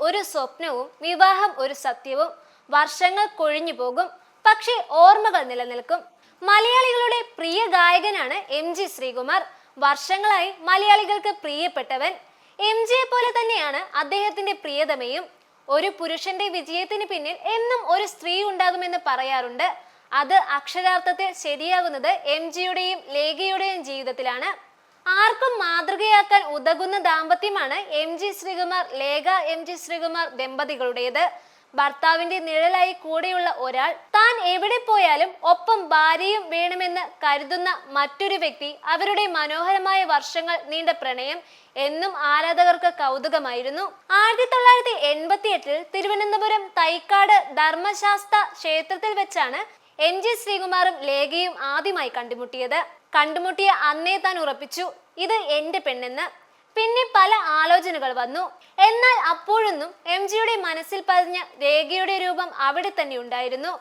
ഒരു സ്വപ്നവും വിവാഹം ഒരു സത്യവും വർഷങ്ങൾ കൊഴിഞ്ഞു പോകും. പക്ഷേ ഓർമ്മകൾ നിലനിൽക്കും. മലയാളികളുടെ പ്രിയ ഗായകനാണ് എം ജി ശ്രീകുമാർ. വർഷങ്ങളായി മലയാളികൾക്ക് പ്രിയപ്പെട്ടവൻ. എം ജിയെ പോലെ തന്നെയാണ് അദ്ദേഹത്തിന്റെ പ്രിയതമയും. ഒരു പുരുഷന്റെ വിജയത്തിന് പിന്നിൽ എന്നും ഒരു സ്ത്രീ ഉണ്ടാകുമെന്ന് പറയാറുണ്ട്. അത് അക്ഷരാർത്ഥത്തിൽ ശരിയാകുന്നത് എം ജിയുടെയും ലേഖയുടെയും ജീവിതത്തിലാണ്. ആർക്കും മാതൃകയാക്കാൻ ഉതകുന്ന ദാമ്പത്യമാണ് M G Sreekumar Lekha M G Sreekumar ദമ്പതികളുടേത്. ഭർത്താവിന്റെ നിഴലായി കൂടെയുള്ള ഒരാൾ താൻ എവിടെ പോയാലും ഒപ്പം ഭാര്യയും വേണമെന്ന് കരുതുന്ന മറ്റൊരു വ്യക്തി അവരുടെ മനോഹരമായ വർഷങ്ങൾ നീണ്ട പ്രണയം എന്നും ആരാധകർക്ക് കൗതുകമായിരുന്നു. ആയിരത്തി തൊള്ളായിരത്തി എൺപത്തി എട്ടിൽ തിരുവനന്തപുരം തൈക്കാട് ധർമ്മശാസ്ത്ര ക്ഷേത്രത്തിൽ വെച്ചാണ് എം ജി ശ്രീകുമാറും ലേഖയും ആദ്യമായി കണ്ടുമുട്ടിയത്. കണ്ടുമുട്ടിയ അന്നേ താൻ ഉറപ്പിച്ചു ഇത് എന്റെ പെണ്ണെന്ന്. പിന്നെ പല ആലോചനകൾ വന്നു. എന്നാൽ അപ്പോഴൊന്നും എം ജിയുടെ മനസ്സിൽ പതിഞ്ഞ രേഖയുടെ രൂപം അവിടെ തന്നെ ഉണ്ടായിരുന്നു.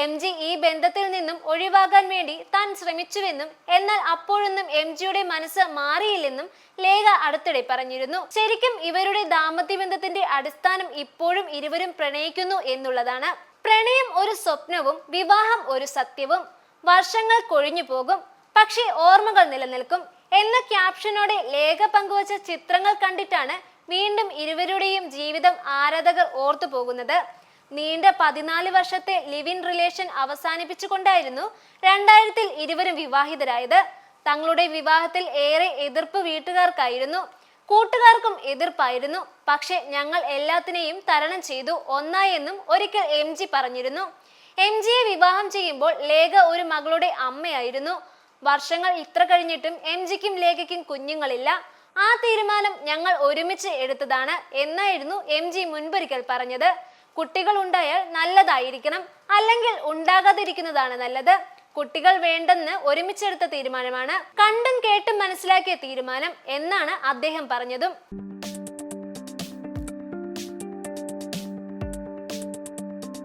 എം ജി ഈ ബന്ധത്തിൽ നിന്നും ഒഴിവാകാൻ വേണ്ടി താൻ ശ്രമിച്ചുവെന്നും എന്നാൽ അപ്പോഴൊന്നും എം ജിയുടെ മനസ്സ് മാറിയില്ലെന്നും ലേഖ അടുത്തിടെ പറഞ്ഞിരുന്നു. ശരിക്കും ഇവരുടെ ദാമ്പത്യ ബന്ധത്തിന്റെ അടിസ്ഥാനം ഇപ്പോഴും ഇരുവരും പ്രണയിക്കുന്നു എന്നുള്ളതാണ്. പ്രണയം ഒരു സ്വപ്നവും വിവാഹം ഒരു സത്യവും. വർഷങ്ങൾ കൊഴിഞ്ഞു പോകും പക്ഷേ ഓർമ്മകൾ നിലനിൽക്കും. എന്ന ക്യാപ്ഷനോടെ ലേഖ പങ്കുവച്ച ചിത്രങ്ങൾ കണ്ടിട്ടാണ് വീണ്ടും ഇരുവരുടെയും ജീവിതം ആരാധകർ ഓർത്തു പോകുന്നത്. നീണ്ട പതിനാല് വർഷത്തെ ലിവ് ഇൻ റിലേഷൻ അവസാനിപ്പിച്ചുകൊണ്ടായിരുന്നു രണ്ടായിരത്തിൽ ഇരുവരും വിവാഹിതരായത്. തങ്ങളുടെ വിവാഹത്തിൽ ഏറെ എതിർപ്പ് വീട്ടുകാർക്കായിരുന്നു. കൂട്ടുകാർക്കും എതിർപ്പായിരുന്നു. പക്ഷെ ഞങ്ങൾ എല്ലാത്തിനെയും തരണം ചെയ്തു. ഒന്നായെന്നും ഒരിക്കൽ എം ജി പറഞ്ഞിരുന്നു. എം ജിയെ വിവാഹം ചെയ്യുമ്പോൾ ലേഖ ഒരു മകളുടെ അമ്മയായിരുന്നു. വർഷങ്ങൾ ഇത്ര കഴിഞ്ഞിട്ടും എം ജിക്കും ലേഖയ്ക്കും കുഞ്ഞുങ്ങളില്ല. ആ തീരുമാനം ഞങ്ങൾ ഒരുമിച്ച് എടുത്തതാണ് എന്നായിരുന്നു എം ജി മുൻപൊരിക്കൽ പറഞ്ഞത്. കുട്ടികൾ ഉണ്ടായാൽ നല്ലതായിരിക്കണം. അല്ലെങ്കിൽ ഉണ്ടാകാതിരിക്കുന്നതാണ് നല്ലത്. കുട്ടികൾ വേണ്ടെന്ന് ഒരുമിച്ചെടുത്ത തീരുമാനമാണ്. കണ്ടും കേട്ടും മനസ്സിലാക്കിയ തീരുമാനം എന്നാണ് അദ്ദേഹം പറഞ്ഞതും.